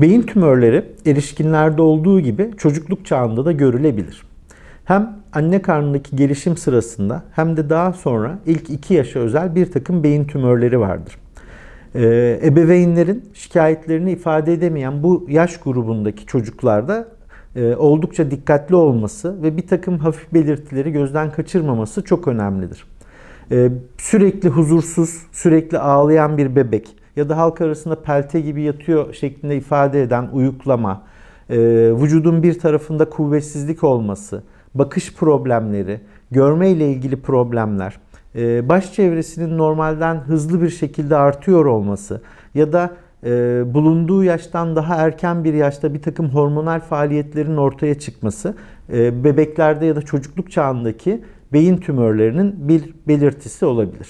Beyin tümörleri erişkinlerde olduğu gibi çocukluk çağında da görülebilir. Hem anne karnındaki gelişim sırasında hem de daha sonra ilk 2 yaşa özel bir takım beyin tümörleri vardır. Ee, ebeveynlerin şikayetlerini ifade edemeyen bu yaş grubundaki çocuklarda e, oldukça dikkatli olması ve bir takım hafif belirtileri gözden kaçırmaması çok önemlidir. Ee, sürekli huzursuz, sürekli ağlayan bir bebek ya da halk arasında pelte gibi yatıyor şeklinde ifade eden uyuklama, e, vücudun bir tarafında kuvvetsizlik olması, bakış problemleri, görme ile ilgili problemler, e, baş çevresinin normalden hızlı bir şekilde artıyor olması ya da e, bulunduğu yaştan daha erken bir yaşta bir takım hormonal faaliyetlerin ortaya çıkması e, bebeklerde ya da çocukluk çağındaki beyin tümörlerinin bir belirtisi olabilir.